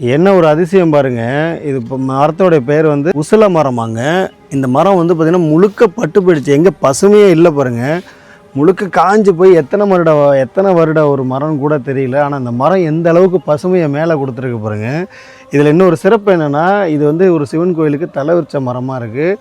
என்ன ஒரு அதிசயம் பாருங்க. இது இப்போ மரத்தோடைய பேர் வந்து உசில மரமாங்க இந்த மரம் வந்து பார்த்திங்கன்னா முழுக்க பட்டு போயிடுச்சு. எங்கே பசுமையே இல்லை பாருங்க. முழுக்க காஞ்சு போய் எத்தனை வருட எத்தனை வருட ஒரு மரம் கூட தெரியல. ஆனால் இந்த மரம் எந்த அளவுக்கு பசுமையை மேலே கொடுத்துருக்கு பாருங்க. இதில் இன்னொரு சிறப்பு என்னென்னா இது வந்து ஒரு சிவன் கோயிலுக்கு தலைவிரிச்ச மரமாக இருக்குது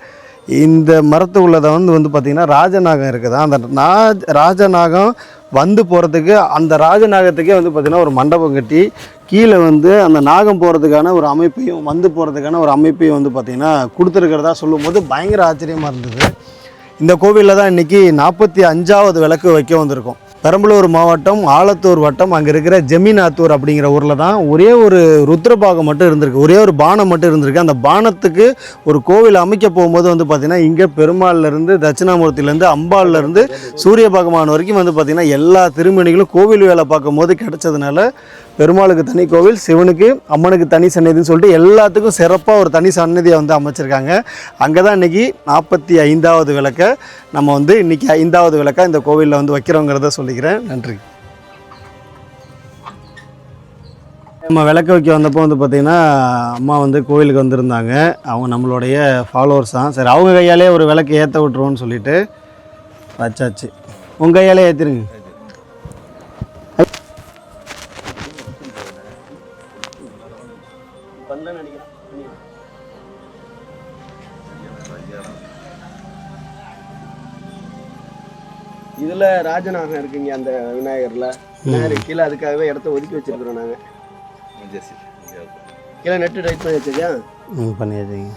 இந்த மரத்து உள்ளதை வந்து வந்து பார்த்திங்கன்னா ராஜநாகம் இருக்குதா? அந்த நாஜ் ராஜநாகம் வந்து போகிறதுக்கு அந்த ராஜநாகத்துக்கே வந்து பார்த்திங்கன்னா ஒரு மண்டபம் கட்டி கீழே வந்து அந்த நாகம் போகிறதுக்கான ஒரு அமைப்பையும் வந்து போகிறதுக்கான ஒரு அமைப்பையும் வந்து பார்த்திங்கன்னா கொடுத்துருக்கிறதா சொல்லும்போது பயங்கர ஆச்சரியமாக இருந்தது. இந்த கோவிலில் தான் இன்றைக்கி நாற்பத்தி அஞ்சாவது விளக்கு வைக்க வந்திருக்கோம். பெரம்பலூர் மாவட்டம் ஆலத்தூர் வட்டம் அங்கே இருக்கிற ஜெமினாத்தூர் அப்படிங்கிற ஊரில் தான் ஒரே ஒரு ருத்ரபாகம் மட்டும் இருந்திருக்கு. ஒரே ஒரு பானம் மட்டும் இருந்திருக்கு. அந்த பானத்துக்கு ஒரு கோவில் அமைக்க போகும்போது வந்து பார்த்திங்கன்னா இங்கே பெருமாள்லேருந்து தட்சிணாமூர்த்திலேருந்து அம்பாள்லேருந்து சூரிய பகவான் வரைக்கும் வந்து பார்த்திங்கன்னா எல்லா திருமணிகளும் கோவில் வேலை பார்க்கும்போது கிடச்சதுனால பெருமாளுக்கு தனி கோவில் சிவனுக்கு அம்மனுக்கு தனி சன்னதின்னு சொல்லிட்டு எல்லாத்துக்கும் சிறப்பாக ஒரு தனி சன்னதியை வந்து அமைச்சிருக்காங்க. அங்கே தான் இன்றைக்கி நாற்பத்தி ஐந்தாவது விளக்கை நம்ம வந்து இன்றைக்கி ஐந்தாவது விளக்கா இந்த கோவிலில் வந்து வைக்கிறோங்கிறத சொல்லிக்கிறேன். நன்றி. நம்ம விளக்கு வைக்க வந்தப்போ வந்து பார்த்திங்கன்னா அம்மா வந்து கோவிலுக்கு வந்திருந்தாங்க. அவங்க நம்மளுடைய ஃபாலோவர்ஸ் தான். சரி அவங்க கையாலே ஒரு விளக்கு ஏற்ற விட்ருவோன்னு சொல்லிட்டு வச்சாச்சு. உங்கள் கையாலே ஏற்றிருங்க இதுல ராஜநாகம் இருக்குங்க அந்த விநாயகர்ல. விநாயகர் கீழே அதுக்காகவே இடத்த ஒதுக்கி வச்சிருக்கிறோம் நாங்க. கீழே நெட்டு ரைட் பண்ணி வச்சதியா ம் பண்ணியாச்சுங்க.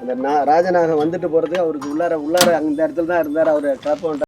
அந்த ராஜநாகம் வந்துட்டு போறது அவருக்கு உள்ளார உள்ளார அந்த இடத்துல தான் இருந்தார் அவர். கிளப்ப